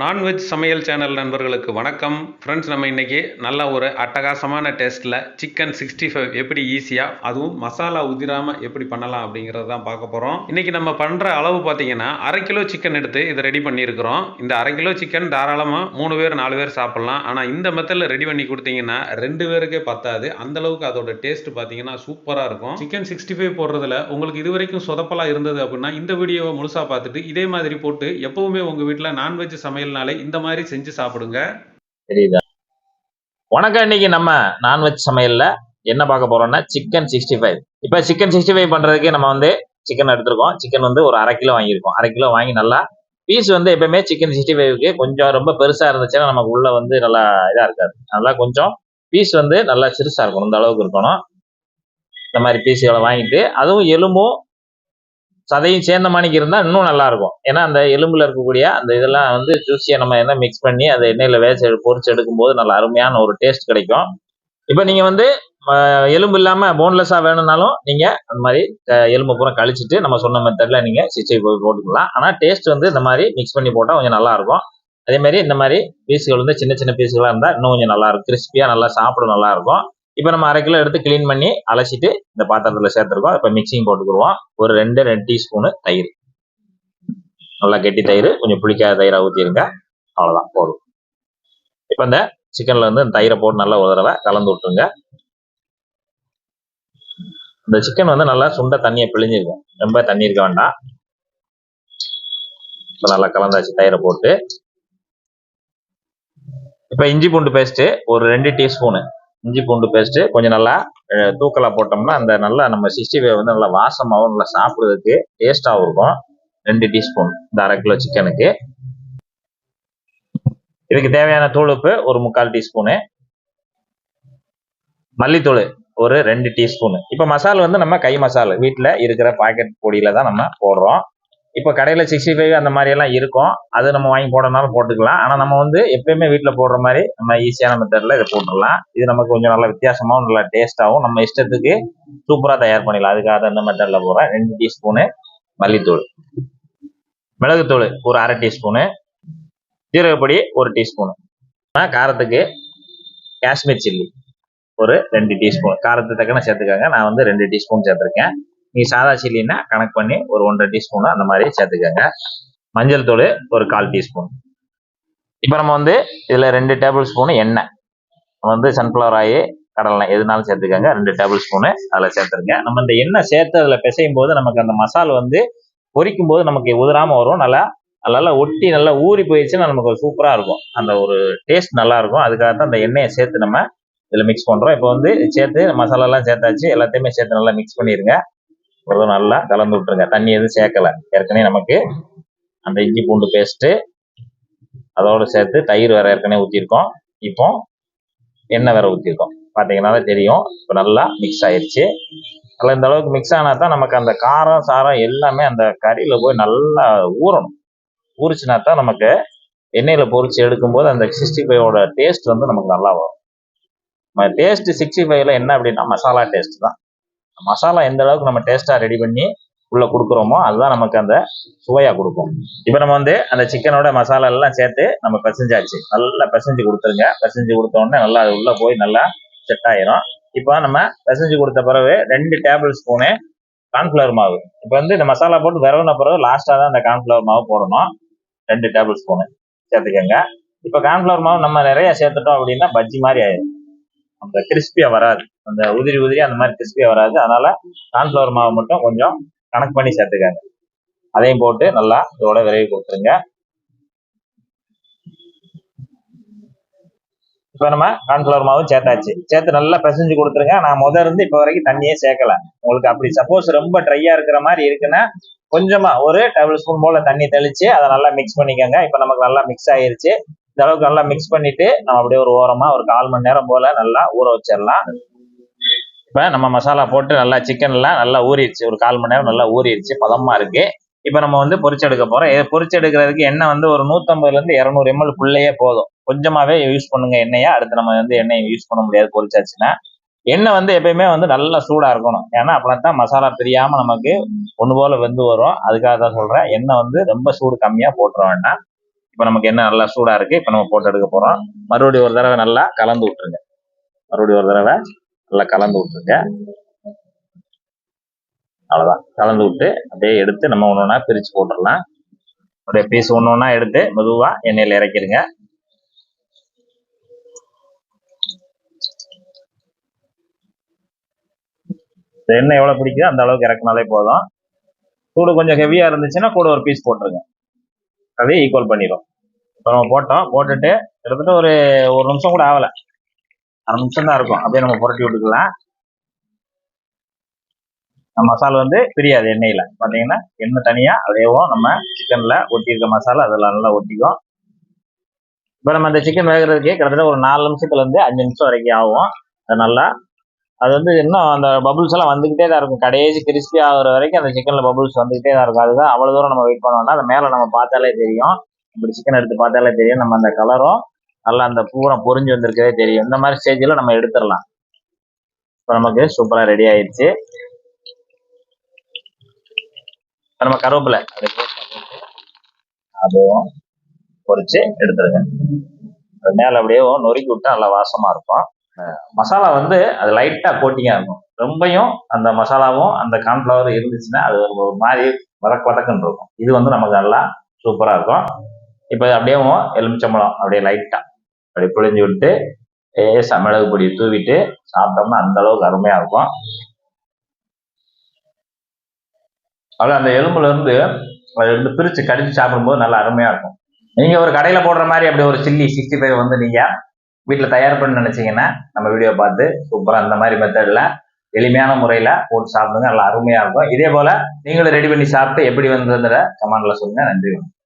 Non veg சமையல் channel நண்பர்களுக்கு வணக்கம். ஃப்ரெண்ட்ஸ் நம்ம இன்றைக்கி நல்ல ஒரு அட்டகாசமான டேஸ்ட்டில் சிக்கன் சிக்ஸ்டி ஃபைவ் எப்படி ஈஸியாக அதுவும் மசாலா உதிராமல் எப்படி பண்ணலாம் அப்படிங்கிறது தான் பார்க்க போகிறோம் இன்றைக்கி நம்ம பண்ணுற அளவு பார்த்தீங்கன்னா அரை கிலோ சிக்கன் எடுத்து இதை ரெடி பண்ணியிருக்கிறோம். இந்த அரை கிலோ சிக்கன் தாராளமாக மூணு பேர் நாலு பேர் சாப்பிட்லாம். ஆனால் இந்த மெத்தடில் ரெடி பண்ணி கொடுத்தீங்கன்னா ரெண்டு பேருக்கே பத்தாது. அந்த அளவுக்கு அதோட டேஸ்ட் பார்த்தீங்கன்னா சூப்பராக இருக்கும். சிக்கன் சிக்ஸ்டி ஃபைவ் போடுறதுல உங்களுக்கு இது வரைக்கும் சொதப்பலாக இருந்தது அப்படின்னா இந்த வீடியோவை முழுசாக பார்த்துட்டு இதே மாதிரி போட்டு எப்போவுமே உங்கள் வீட்டில் நான்வெஜ் சமையல் சமையல்னாலே இந்த மாதிரி செஞ்சு சாப்பிடுங்க. தெரியுதா? வணக்கம் இன்னைக்கு நம்ம நான்வெஜ் சமையல்ல என்ன பார்க்க போறோம்னா சிக்கன் சிக்ஸ்டி ஃபைவ் இப்போ சிக்கன் சிக்ஸ்டி ஃபைவ் பண்றதுக்கு நம்ம வந்து சிக்கன் எடுத்திருக்கோம். சிக்கன் வந்து ஒரு அரை கிலோ வாங்கியிருக்கோம். அரை கிலோ வாங்கி நல்லா பீஸ் வந்து எப்பவுமே சிக்கன் சிக்ஸ்டி ஃபைவ்க்கு கொஞ்சம் ரொம்ப பெருசா இருந்துச்சுன்னா நமக்கு உள்ள வந்து நல்லா இதா இருக்காது. நல்லா கொஞ்சம் பீஸ் வந்து நல்லா சிறுசா இருக்கணும். இந்த அளவுக்கு இருக்கணும். இந்த மாதிரி பீஸுகளை வாங்கிட்டு அதுவும் எலும்பும் சதையும் சேர்ந்த மாணிக்கு இருந்தால் இன்னும் நல்லாயிருக்கும். ஏன்னா அந்த எலும்பில் இருக்கக்கூடிய அந்த இதெல்லாம் வந்து ஜூஸியை நம்ம என்ன மிக்ஸ் பண்ணி அதை எண்ணெயில் வேக பொறிச்சு எடுக்கும்போது நல்ல அருமையான ஒரு டேஸ்ட் கிடைக்கும். இப்போ நீங்கள் வந்து எலும்பு இல்லாமல் போன்லெஸ்ஸாக வேணும்னாலும் நீங்கள் அந்த மாதிரி எலும்பு பூரா கழிச்சிட்டு நம்ம சொன்ன மெத்தடில் நீங்கள் சிச்சை போய் போட்டுக்கலாம். ஆனால் டேஸ்ட் வந்து இந்த மாதிரி மிக்ஸ் பண்ணி போட்டால் கொஞ்சம் நல்லாயிருக்கும். அதே மாதிரி இந்த மாதிரி பீஸுகள் வந்து சின்ன சின்ன பீஸுகளாக இருந்தால் இன்னும் கொஞ்சம் நல்லா இருக்கும் கிறிஸ்பியாக நல்லா சாப்பிட நல்லாயிருக்கும். இப்போ நம்ம அரை கிலோ எடுத்து க்ளீன் பண்ணி அலசிட்டு இந்த பாத்திரத்தில் சேர்த்துருக்கோம். இப்போ மிக்சிங் போட்டுக்குருவோம். ஒரு ரெண்டு ரெண்டு டீஸ்பூனு தயிர். நல்லா கெட்டி தயிர். கொஞ்சம் புளிக்காத தயிராக ஊற்றிருங்க அவ்வளோதான் போதும். இப்போ இந்த சிக்கனில் வந்து இந்த தயிரை போட்டு நல்லா ஒரு தடவை கலந்து விட்டுருங்க. இந்த சிக்கன் வந்து நல்லா சுண்ட தண்ணியை பிழிஞ்சிருக்கும். ரொம்ப தண்ணி இருக்க வேண்டாம். இப்போ நல்லா கலந்தாச்சு தயிரை போட்டு. இப்போ இஞ்சி பூண்டு பேஸ்ட்டு ஒரு ரெண்டு டீஸ்பூனு இஞ்சி பூண்டு பேஸ்ட்டு கொஞ்சம் நல்லா தூக்கலாக போட்டோம்னா அந்த நல்லா நம்ம சிக்ஸ்டி ஃபைவ் வந்து நல்லா வாசமாகவும் நல்லா சாப்பிட்றதுக்கு டேஸ்ட்டாகவும் இருக்கும். ரெண்டு டீஸ்பூன் இந்த அரை கிலோ சிக்கனுக்கு. இதுக்கு தேவையான தூள் உப்பு ஒரு முக்கால் டீஸ்பூனு. மல்லித்தூள் ஒரு ரெண்டு டீஸ்பூனு. இப்போ மசாலா வந்து நம்ம கை மசாலா வீட்டில் இருக்கிற பாக்கெட் பொடியில் தான் நம்ம போடுறோம். இப்போ கடையில் சிக்ஸ்டி ஃபைவ் அந்த மாதிரி எல்லாம் இருக்கும். அது நம்ம வாங்கி போடணுனாலும் போட்டுக்கலாம். ஆனால் நம்ம வந்து எப்பயுமே வீட்டில் போடுற மாதிரி நம்ம ஈஸியான மெத்தடில் இதை போட்டுடலாம். இது நமக்கு கொஞ்சம் நல்லா வித்தியாசமாகவும் நல்லா டேஸ்ட்டாகவும் நம்ம இஷ்டத்துக்கு சூப்பராக தயார் பண்ணிடலாம். அதுக்காக அந்த இந்த மெத்தடில் போடுறேன் ரெண்டு டீஸ்பூனு மல்லித்தூள். மிளகுத்தூள் ஒரு அரை டீஸ்பூனு ஜீரகப்பொடி ஒரு டீஸ்பூனு காரத்துக்கு காஷ்மீர் சில்லி ஒரு ரெண்டு டீஸ்பூன் காரத்துக்கு தக்கன சேர்த்துக்கோங்க. நான் வந்து ரெண்டு டீஸ்பூன் சேர்த்துருக்கேன். நீ சாதா சில்லின்னா கணக்கு பண்ணி ஒரு ஒன்றரை டீஸ்பூன் அந்த மாதிரி சேர்த்துக்கோங்க. மஞ்சள் தூள் ஒரு கால் டீஸ்பூன். இப்போ நம்ம வந்து இதில் ரெண்டு டேபிள் ஸ்பூனு எண்ணெய். நம்ம வந்து சன்ஃப்ளவர் ஆயில் கடலை எதுனாலும் சேர்த்துக்கோங்க. ரெண்டு டேபிள் ஸ்பூனு அதில் சேர்த்துருங்க. நம்ம இந்த எண்ணெய் சேர்த்து அதில் பிசையும் போது நமக்கு அந்த மசால் வந்து பொரிக்கும் போது நமக்கு உதிராமல் வரும். நல்லா நல்லா ஒட்டி நல்லா ஊறி போயிடுச்சுன்னா நமக்கு சூப்பராக இருக்கும். அந்த ஒரு டேஸ்ட் நல்லா இருக்கும். அதுக்காக தான் அந்த எண்ணெயை சேர்த்து நம்ம இதில் மிக்ஸ் பண்ணுறோம் இப்போ வந்து சேர்த்து மசாலாலாம் சேர்த்தாச்சு. எல்லாத்தையுமே சேர்த்து நல்லா மிக்ஸ் பண்ணிடுங்க. ஒரு நல்லா கலந்து விட்டுருங்க. தண்ணி எதுவும் சேர்க்கல. ஏற்கனவே நமக்கு அந்த இஞ்சி பூண்டு பேஸ்ட்டு அதோடு சேர்த்து தயிர் வேற ஏற்கனவே ஊற்றிருக்கோம் இப்போ எண்ணெய் வேற ஊற்றிருக்கோம் பார்த்தீங்கன்னா தெரியும். இப்போ நல்லா மிக்ஸ் ஆயிடுச்சு நல்லா இந்த அளவுக்கு மிக்ஸ் ஆனால் தான் நமக்கு அந்த காரம் சாரம் எல்லாமே அந்த கறியில் போய் நல்லா ஊறணும். ஊறிச்சுனா தான் நமக்கு எண்ணெயில் பொரிச்சு எடுக்கும்போது அந்த சிக்ஸ்டி ஃபைவோட டேஸ்ட் வந்து நமக்கு நல்லா வரும். நம்ம டேஸ்ட் சிக்ஸ்டி ஃபைவ்ல என்ன அப்படின்னா மசாலா டேஸ்ட் தான். மசாலா எந்த அளவுக்கு நம்ம டேஸ்ட்டாக ரெடி பண்ணி உள்ள கொடுக்குறோமோ அதுதான் நமக்கு அந்த சுவையாக கொடுக்கும். இப்போ நம்ம வந்து அந்த சிக்கனோட மசாலா எல்லாம் சேர்த்து நம்ம பிசைஞ்சாச்சு. நல்லா பிசைஞ்சு கொடுத்துருங்க. பிசைஞ்சு கொடுத்த உடனே நல்லா அது உள்ள போய் நல்லா செட் ஆயிரும். இப்போ நம்ம பிசைஞ்சு கொடுத்த பிறகு ரெண்டு டேபிள் ஸ்பூனு கார்ன்ஃப்ளவர் மாவு. இப்போ வந்து இந்த மசாலா போட்டு விரவின பிறகு லாஸ்ட்டாக தான் அந்த கார்ன்ஃப்ளவர் மாவு போடணும். ரெண்டு டேபிள் ஸ்பூனு சேர்த்துக்கோங்க. இப்போ கார்ன்ஃப்ளவர் மாவு நம்ம நிறைய சேர்த்துட்டோம் அப்படின்னா பஜ்ஜி மாதிரி ஆயிடும் அந்த கிறிஸ்பியா வராது. அந்த உதிரி உதிரி அந்த மாதிரி கிறிஸ்பியா வராது. அதனால கான்ஃபிளவர் மாவு மட்டும் கொஞ்சம் கணக்கு பண்ணி சேர்த்துக்காங்க. அதையும் போட்டு நல்லா இதோட விரைவு கொடுத்துருங்க. இப்போ நம்ம கான்ஃபிளவர் மாவும் சேர்த்தாச்சு. சேர்த்து நல்லா பிசைஞ்சு கொடுத்துருங்க. நான் முத இருந்து இப்போ வரைக்கும் தண்ணியே சேர்க்கல. உங்களுக்கு அப்படி சப்போஸ் ரொம்ப ட்ரையா இருக்கிற மாதிரி இருக்குன்னா கொஞ்சமா ஒரு டேபிள் ஸ்பூன் போல தண்ணி தெளிச்சு அதை நல்லா மிக்ஸ் பண்ணிக்கோங்க. இப்போ நமக்கு நல்லா மிக்ஸ் ஆயிருச்சு. இந்த அளவுக்கு நல்லா மிக்ஸ் பண்ணிட்டு நம்ம அப்படியே ஒரு ஓரமா ஒரு கால் மணி நேரம் போல நல்லா ஊற வச்சிடலாம். இப்போ நம்ம மசாலா போட்டு நல்லா சிக்கன்லாம் நல்லா ஊறிடுச்சு. ஒரு கால் மணி நேரம் நல்லா ஊறிடுச்சு. பதமா இருக்கு. இப்போ நம்ம வந்து பொரிச்செடுக்க போறோம். இது பொரிச்செடுக்கிறதுக்கு எண்ணெய் வந்து ஒரு நூற்றம்பதுலேருந்து இரநூறு எம்எல் குள்ளேயே போதும். கொஞ்சமாவே யூஸ் பண்ணுங்க எண்ணெயை? அடுத்து நம்ம வந்து எண்ணெயை யூஸ் பண்ண முடியாது பொரிச்சாச்சுன்னா. எண்ணெய் வந்து எப்பயுமே வந்து நல்லா சூடா இருக்கணும். ஏன்னா அப்படின்னா தான் மசாலா தெரியாம நமக்கு ஒன்று போல வெந்து வரும். அதுக்காக தான் சொல்றேன். எண்ணெய் வந்து ரொம்ப சூடு கம்மியா போட்டுற வேண்டாம். இப்போ நமக்கு என்ன நல்லா சூடாக இருக்கு இப்போ நம்ம போட்டு எடுக்க போகிறோம் மறுபடியும் ஒரு தடவை நல்லா கலந்து விட்ருங்க மறுபடியும் ஒரு தடவை நல்லா கலந்து விட்ருங்க அவ்வளோதான் கலந்து விட்டு அப்படியே எடுத்து நம்ம ஒன்று ஒன்றா பிரித்து போட்டுடலாம். அப்படியே பீஸ் ஒன்று ஒன்றா எடுத்து மெதுவாக எண்ணெயில் இறக்கிடுங்க. எண்ணெய் எவ்வளோ பிடிக்குதோ அந்த அளவுக்கு இறக்குனாலே போதும். சூடு கொஞ்சம் ஹெவியாக இருந்துச்சுன்னா கூட ஒரு பீஸ் போட்டுருங்க. அதே ஈக்குவல் பண்ணிடும் இப்போ நம்ம போட்டோம் போட்டுட்டு கிட்டத்தட்ட ஒரு ஒரு நிமிஷம் கூட ஆகலை. அரை நிமிஷம் தான் இருக்கும். அப்படியே நம்ம புரட்டி விட்டுக்கலாம். மசாலா வந்து பிரியாது எண்ணெயில். பார்த்தீங்கன்னா எண்ணெய் தனியாக அதேவும் நம்ம சிக்கனில் ஒட்டியிருக்க மசாலா அதில் நல்லா ஒட்டிக்கும். இப்போ நம்ம அந்த சிக்கன் வேகிறதுக்கு கிட்டத்தட்ட ஒரு நாலு நிமிஷத்துலேருந்து அஞ்சு நிமிஷம் வரைக்கும் ஆகும். அது நல்லா அது வந்து இன்னும் அந்த பபுள்ஸ் எல்லாம் வந்துகிட்டே தான் இருக்கும். கடைசி கிறிஸ்பி ஆகிற வரைக்கும் அந்த சிக்கன்ல பபுள்ஸ் வந்துகிட்டே தான் இருக்கும். அதுதான் அவ்வளவு தூரம் நம்ம வெயிட் பண்ணோம்னா அது மேல நம்ம பார்த்தாலே தெரியும். இப்படி சிக்கன் எடுத்து பார்த்தாலே தெரியும். நம்ம அந்த கலரும் நல்லா அந்த பூரா பொரிஞ்சு வந்திருக்கதே தெரியும். இந்த மாதிரி ஸ்டேஜில் நம்ம எடுத்துடலாம். இப்போ நமக்கு சூப்பராக ரெடி ஆயிடுச்சு. நம்ம கருவேப்பிலை அதுவும் பொரிச்சு எடுத்துருங்க அது மேலே அப்படியே நொறுக்கி விட்டா நல்லா வாசமாக இருக்கும். மசாலா வந்து அது லைட்டாக கோட்டிங்காக இருக்கும். ரொம்பையும் அந்த மசாலாவும் அந்த கார்ன்ஃப்ளவர் இருந்துச்சுன்னா அது ஒரு மாதிரி வதக்கு வதக்குன்னு இருக்கும். இது வந்து நமக்கு நல்லா சூப்பராக இருக்கும். இப்போ அப்படியே எலுமிச்சம்பழம் அப்படியே லைட்டாக அப்படியே புழிஞ்சு விட்டு லேசா மிளகு பொடி தூவிட்டு சாப்பிட்டோம்னா அந்த அளவுக்கு அருமையாக இருக்கும். அவ்வளோ அந்த எலும்புல இருந்து அதை எடுத்து பிரித்து கடிச்சு சாப்பிடும்போது நல்லா அருமையாக இருக்கும். நீங்கள் ஒரு கடையில் போடுற மாதிரி அப்படி ஒரு சில்லி சிக்ஸ்டி ஃபைவ் வந்து நீங்கள் வீட்டில் தயார் பண்ண நினச்சிங்கன்னா நம்ம வீடியோ பார்த்து சூப்பராக அந்த மாதிரி மெத்தடில் எளிமையான முறையில் போட்டு சாப்பிடுங்க. நல்லா அருமையாக இருக்கும். இதே போல் நீங்களும் ரெடி பண்ணி சாப்பிட்டு எப்படி வந்ததுங்கிற கமெண்டில் சொல்லுங்கள் நன்றி.